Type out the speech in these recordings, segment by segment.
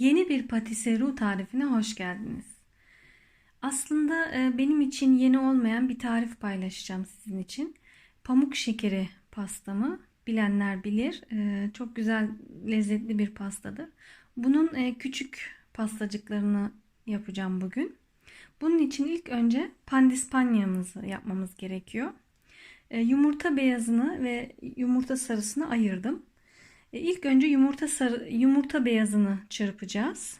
Yeni bir patisserie tarifine hoş geldiniz. Aslında e, benim için yeni olmayan bir tarif paylaşacağım sizin için. Pamuk şekeri pastamı bilenler bilir. E, Çok güzel, lezzetli bir pastadır. Bunun e, küçük pastacıklarını yapacağım bugün. Bunun için ilk önce pandispanyamızı yapmamız gerekiyor. Yumurta beyazını ve yumurta sarısını ayırdım. E, İlk önce yumurta sarı, yumurta beyazını çırpacağız.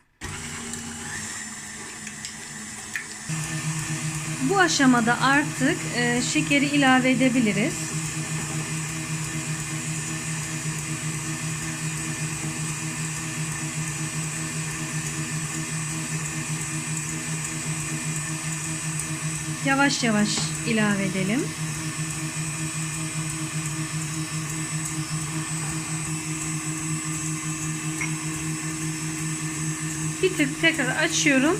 Bu aşamada artık e, şekeri ilave edebiliriz. Yavaş yavaş ilave edelim. Bir tık tekrar açıyorum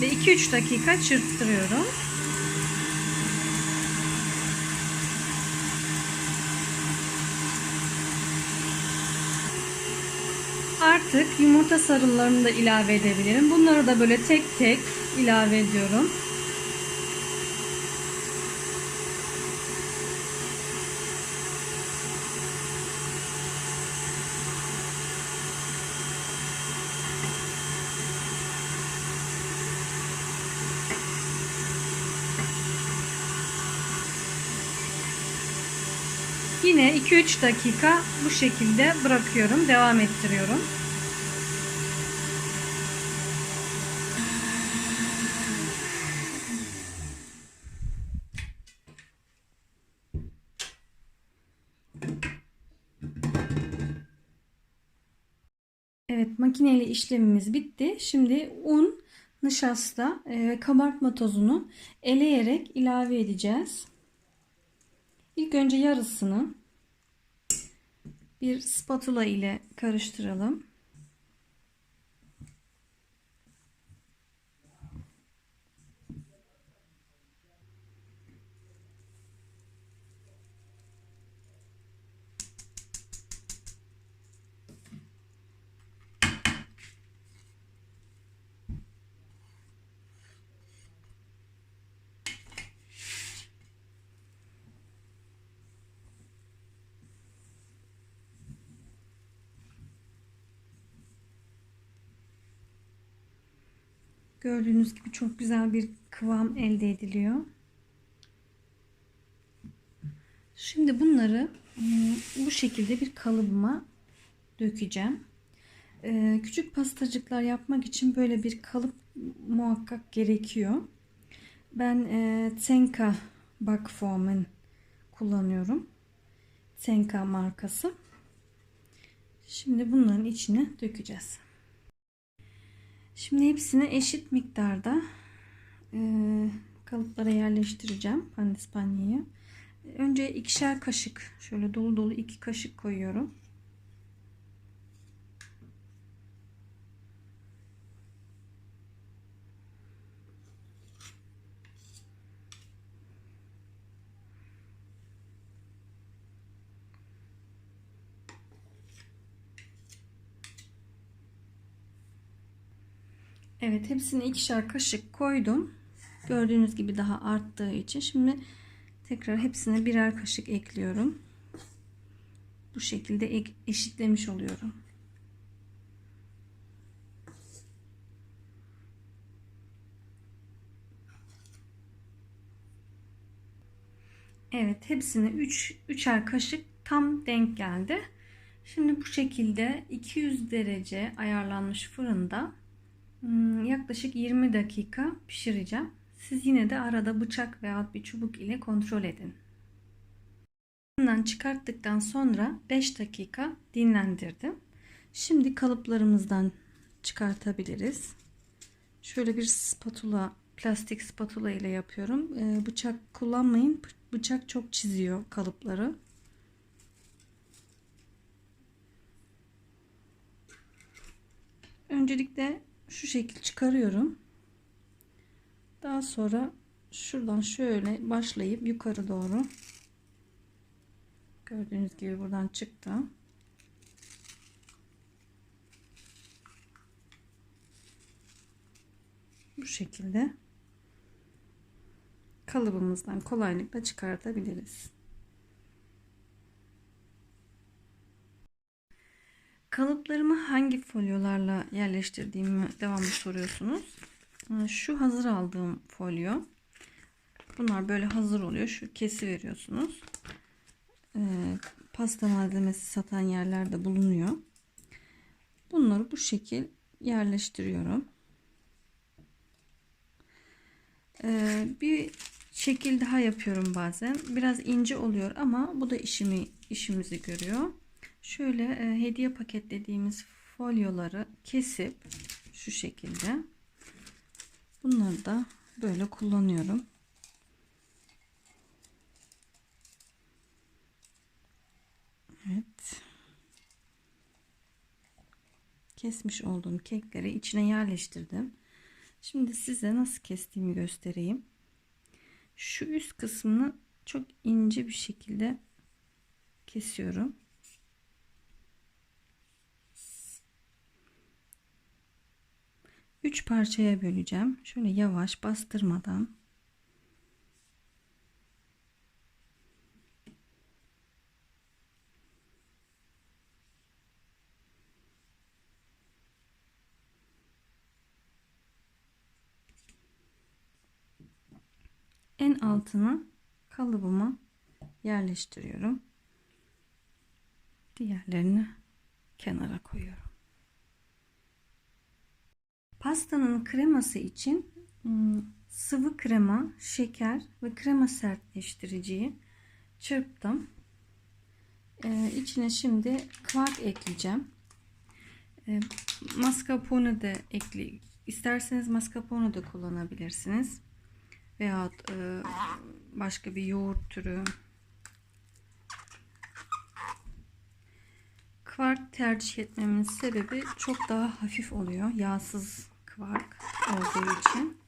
ve 2-3 dakika çırptırıyorum. Artık yumurta sarılarını da ilave edebilirim. Bunları da böyle tek tek ilave ediyorum. Yine 2-3 dakika bu şekilde bırakıyorum. Devam ettiriyorum. Evet makineli işlemimiz bitti. Şimdi un, nişasta ve kabartma tozunu eleyerek ilave edeceğiz. İlk önce yarısını bir spatula ile karıştıralım. Gördüğünüz gibi çok güzel bir kıvam elde ediliyor. Şimdi bunları ıı, bu şekilde bir kalıbıma dökeceğim. Ee, küçük pastacıklar yapmak için böyle bir kalıp muhakkak gerekiyor. Ben e, Tenka Backform'un kullanıyorum. Tenka markası. Şimdi bunların içine dökeceğiz. Şimdi hepsini eşit miktarda e, kalıplara yerleştireceğim pandispanyayı. Önce ikişer kaşık şöyle dolu dolu iki kaşık koyuyorum. Evet hepsini ikişer kaşık koydum. Gördüğünüz gibi daha arttığı için şimdi tekrar hepsine birer kaşık ekliyorum. Bu şekilde eşitlemiş oluyorum. Evet hepsine 3 üç, 3'er kaşık tam denk geldi. Şimdi bu şekilde 200 derece ayarlanmış fırında yaklaşık 20 dakika pişireceğim. Siz yine de arada bıçak veya bir çubuk ile kontrol edin. Bundan çıkarttıktan sonra 5 dakika dinlendirdim. Şimdi kalıplarımızdan çıkartabiliriz. Şöyle bir spatula, plastik spatula ile yapıyorum. Ee, bıçak kullanmayın. Bıçak çok çiziyor kalıpları. Öncelikle şu şekil çıkarıyorum. Daha sonra şuradan şöyle başlayıp yukarı doğru gördüğünüz gibi buradan çıktı. bu şekilde kalıbımızdan kolaylıkla çıkartabiliriz. Kalıplarımı hangi folyolarla yerleştirdiğimi devamlı soruyorsunuz. Şu hazır aldığım folyo. Bunlar böyle hazır oluyor. Şu kesi veriyorsunuz. Ee, pasta malzemesi satan yerlerde bulunuyor. Bunları bu şekil yerleştiriyorum. Ee, bir şekil daha yapıyorum bazen. Biraz ince oluyor ama bu da işimi işimizi görüyor. Şöyle e, hediye paketlediğimiz folyoları kesip şu şekilde bunları da böyle kullanıyorum. Evet. Kesmiş olduğum kekleri içine yerleştirdim. Şimdi size nasıl kestiğimi göstereyim. Şu üst kısmını çok ince bir şekilde kesiyorum. Üç parçaya böleceğim. Şöyle yavaş bastırmadan. En altını kalıbıma yerleştiriyorum. Diğerlerini kenara koyuyorum. Pastanın kreması için sıvı krema, şeker ve krema sertleştiriciyi çırptım. Ee, içine şimdi kvark ekleyeceğim. Ee, mascarpone de ekle. İsterseniz mascarpone de kullanabilirsiniz. Veya e, başka bir yoğurt türü. Kvark tercih etmemin sebebi çok daha hafif oluyor. Yağsız kvark olduğu için.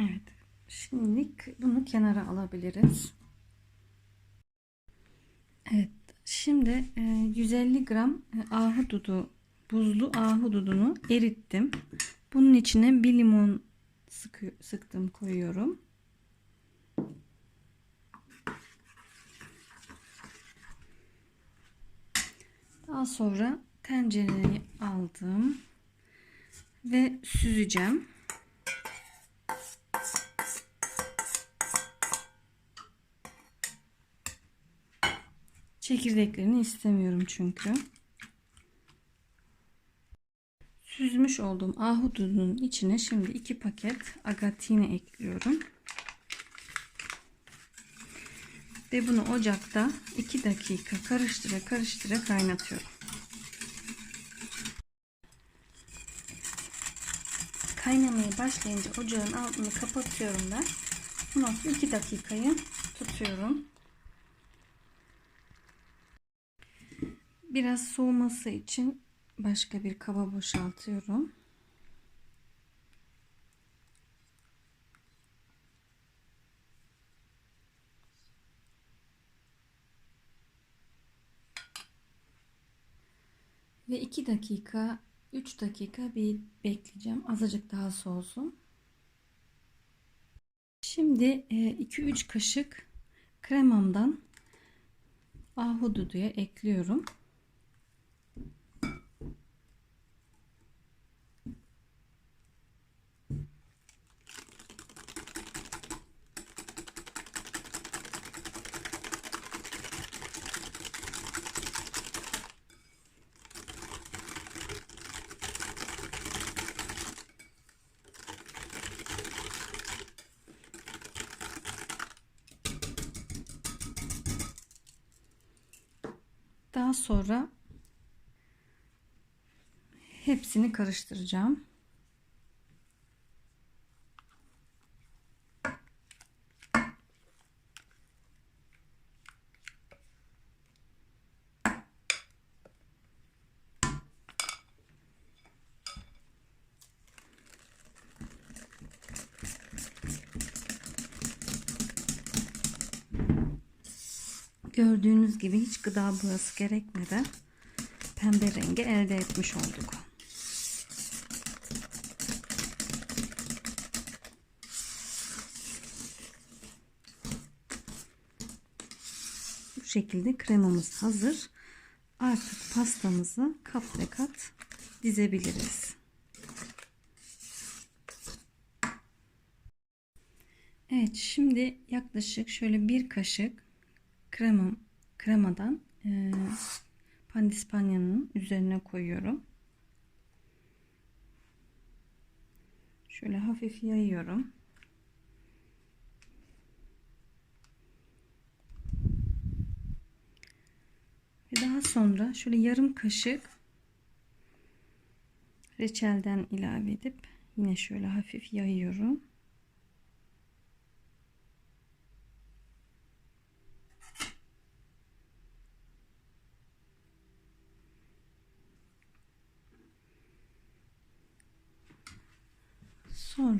Evet. Şimdilik bunu kenara alabiliriz. Evet. Şimdi 150 gram e, ahududu, buzlu ahududunu erittim. Bunun içine bir limon sıkı, sıktım koyuyorum. Daha sonra tencereyi aldım ve süzeceğim. Çekirdeklerini istemiyorum çünkü. Süzmüş olduğum ahududunun içine şimdi iki paket agatine ekliyorum. Ve bunu ocakta 2 dakika karıştıra karıştıra kaynatıyorum. Kaynamaya başlayınca ocağın altını kapatıyorum ben. Bundan sonra 2 dakikayı tutuyorum. Biraz soğuması için başka bir kaba boşaltıyorum. Ve 2 dakika 3 dakika bir bekleyeceğim. Azıcık daha soğusun. Şimdi 2-3 e, kaşık kremamdan ahududuya ekliyorum. Daha sonra hepsini karıştıracağım. Gibi hiç gıda boyası gerekmeden pembe rengi elde etmiş olduk. Bu şekilde kremamız hazır. Artık pastamızı kat ve kat dizebiliriz. Evet şimdi yaklaşık şöyle bir kaşık krema kremadan e, pandispanyanın üzerine koyuyorum. Şöyle hafif yayıyorum. Ve daha sonra şöyle yarım kaşık reçelden ilave edip yine şöyle hafif yayıyorum.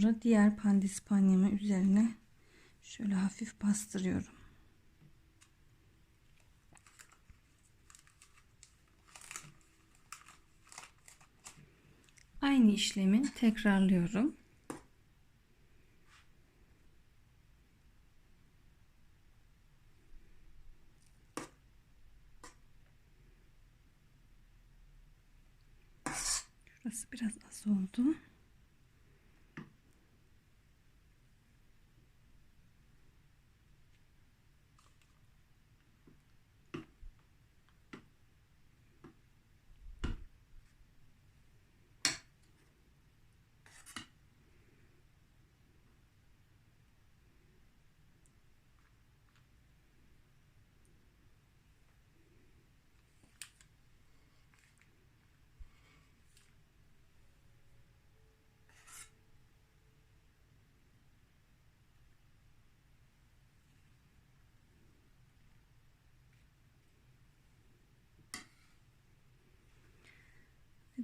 Sonra diğer pandispanyamı üzerine şöyle hafif bastırıyorum. Aynı işlemi tekrarlıyorum. Şurası biraz az oldu.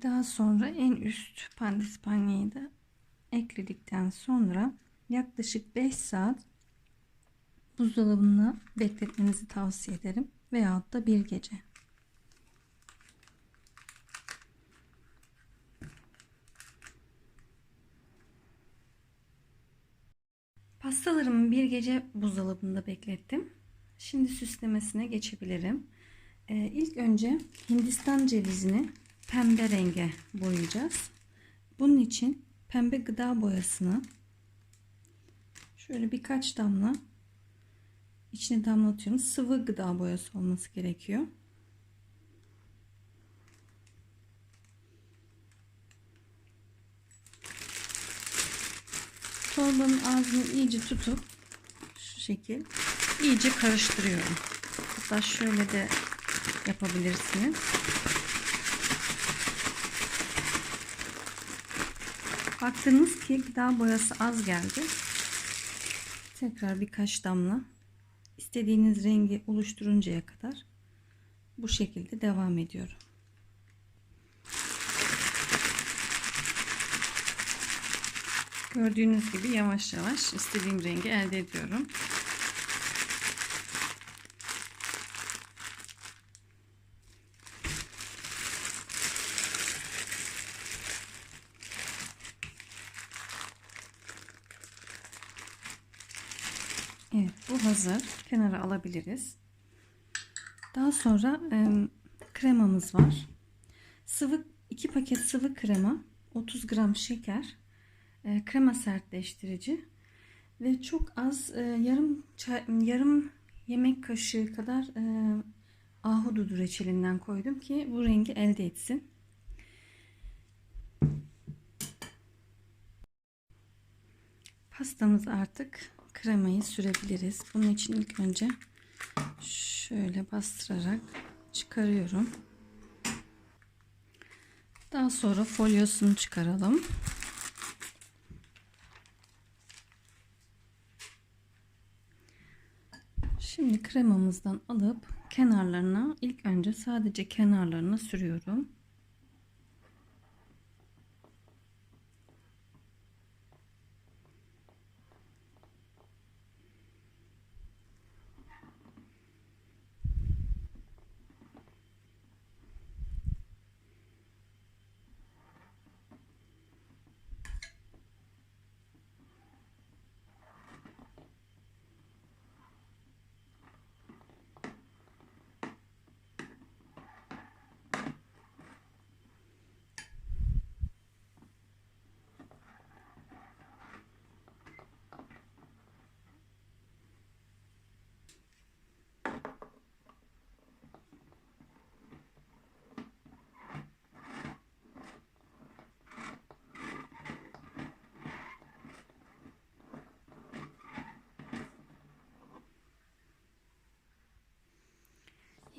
Daha sonra en üst pandispanyayı da ekledikten sonra yaklaşık 5 saat buzdolabında bekletmenizi tavsiye ederim veyahut da bir gece. Pastalarımı bir gece buzdolabında beklettim. Şimdi süslemesine geçebilirim. Ee, ilk önce Hindistan cevizini pembe renge boyayacağız. Bunun için pembe gıda boyasını şöyle birkaç damla içine damlatıyorum. Sıvı gıda boyası olması gerekiyor. Torbanın ağzını iyice tutup şu şekil iyice karıştırıyorum. Hatta şöyle de yapabilirsiniz. Baktınız ki gıda boyası az geldi. Tekrar birkaç damla istediğiniz rengi oluşturuncaya kadar bu şekilde devam ediyorum. Gördüğünüz gibi yavaş yavaş istediğim rengi elde ediyorum. Evet bu hazır. Kenara alabiliriz. Daha sonra e, kremamız var. Sıvı 2 paket sıvı krema, 30 gram şeker, e, krema sertleştirici ve çok az e, yarım çay, yarım yemek kaşığı kadar e, ahududu reçelinden koydum ki bu rengi elde etsin. Pastamız artık kremayı sürebiliriz. Bunun için ilk önce şöyle bastırarak çıkarıyorum. Daha sonra folyosunu çıkaralım. Şimdi kremamızdan alıp kenarlarına ilk önce sadece kenarlarına sürüyorum.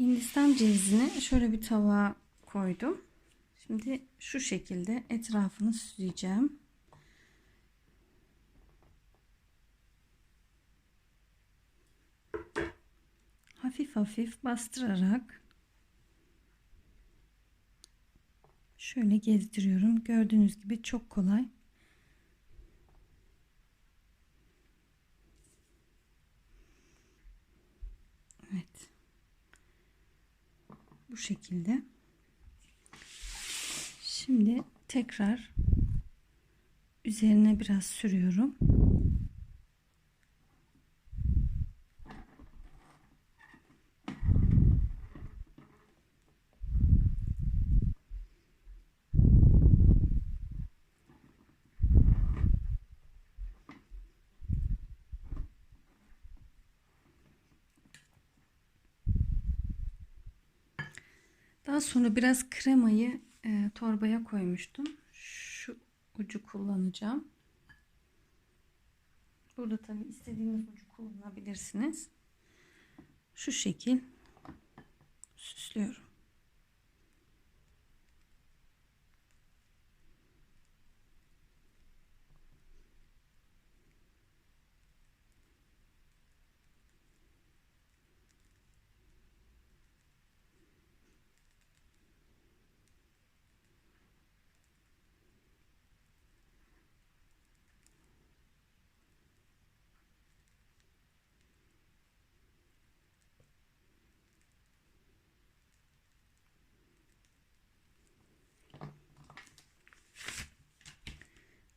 Hindistan cevizini şöyle bir tabağa koydum. Şimdi şu şekilde etrafını süsleyeceğim. Hafif hafif bastırarak şöyle gezdiriyorum. Gördüğünüz gibi çok kolay. Evet. Bu şekilde. Şimdi tekrar üzerine biraz sürüyorum. Daha sonra biraz kremayı e, torbaya koymuştum. Şu ucu kullanacağım. Burada tabi istediğiniz ucu kullanabilirsiniz. Şu şekil süslüyorum.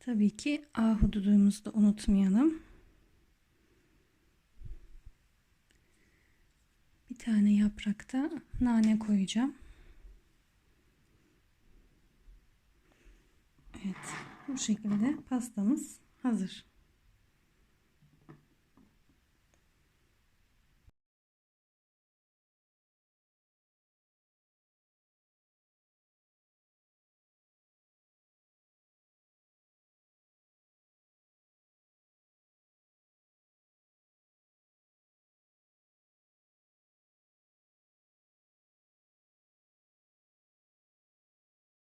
Tabii ki ahududumuzu da unutmayalım. Bir tane yaprakta nane koyacağım. Evet, bu şekilde pastamız hazır.